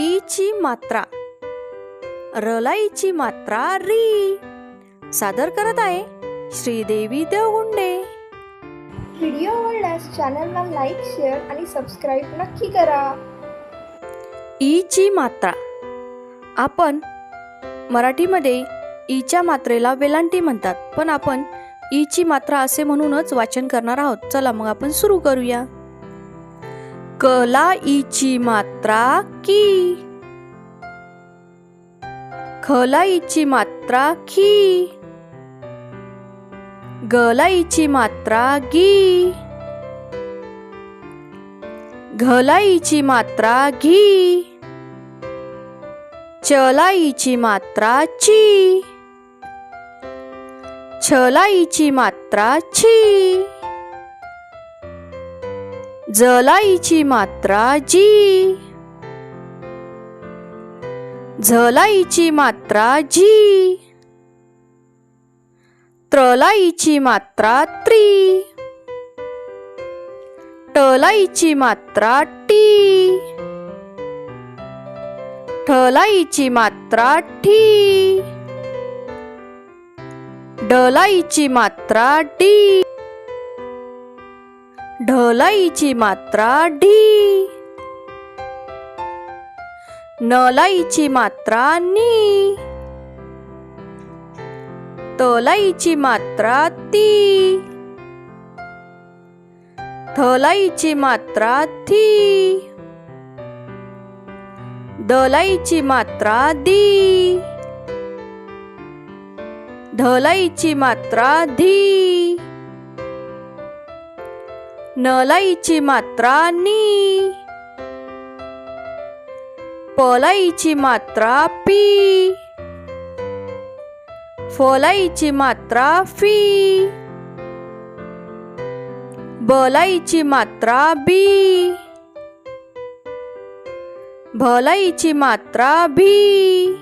ईची मात्रा. रलाईची मात्रा री. सादर करत आहे श्रीदेवी देवगुंडे. व्हिडिओ आवडल्यास चॅनलला लाईक शेअर आणि सबस्क्राईब नक्की करा. ईची मात्रा. आपण मराठीमध्ये ईच्या मात्रेला वेलांटी म्हणतात पण आपण ईची मात्रा असे म्हणूनच वाचन करणार आहोत. चला मग आपण सुरू करूया. कलाईची मात्रा की? खलाईची मात्रा खी गलाईची मात्रा गी? घलाईची मात्रा घी चलाईची मात्रा ची? छलाईची मात्रा छी जलाईची मात्रा जी. झलाईची मात्रा जी. त्रलाईची मात्रा त्री. टलाईची मात्रा टी. ठलाईची मात्रा ठी. डलाईची मात्रा डी. ढलाईची मात्रा ढी नलाईची मात्रा नी. तलाईची मात्रा ती. थलाईची मात्रा थी. दलाईची मात्रा दी. ढलाईची मात्रा धी. नलाईची मात्रा नी पलाईची मात्रा पी. फलाईची मात्रा फी. बलाईची मात्रा बी. भलाईची मात्रा भी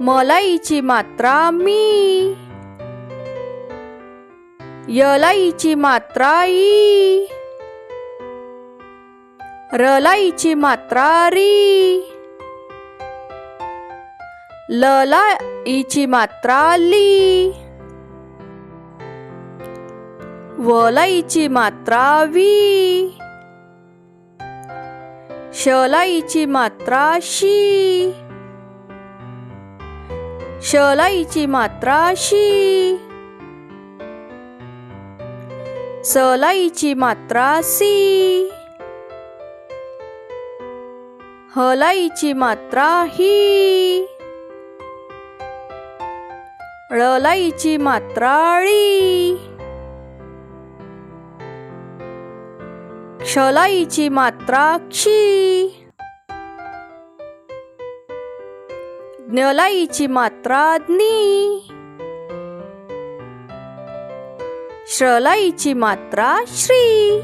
मलाईची मात्रा मी. यलाईची मात्रा ई रलाईची मात्रा री ललाईची मात्रा ली वलाईची मात्रा वी शलाईची मात्रा शी शलाईची मात्रा शी सलाईची मात्रा सी. हलाईची मात्रा ही. ळलाईची मात्रा ळी. क्षलाईची मात्रा क्षी. ज्ञलाईची मात्रा ज्ञी. श्रलाईची मात्रा श्री.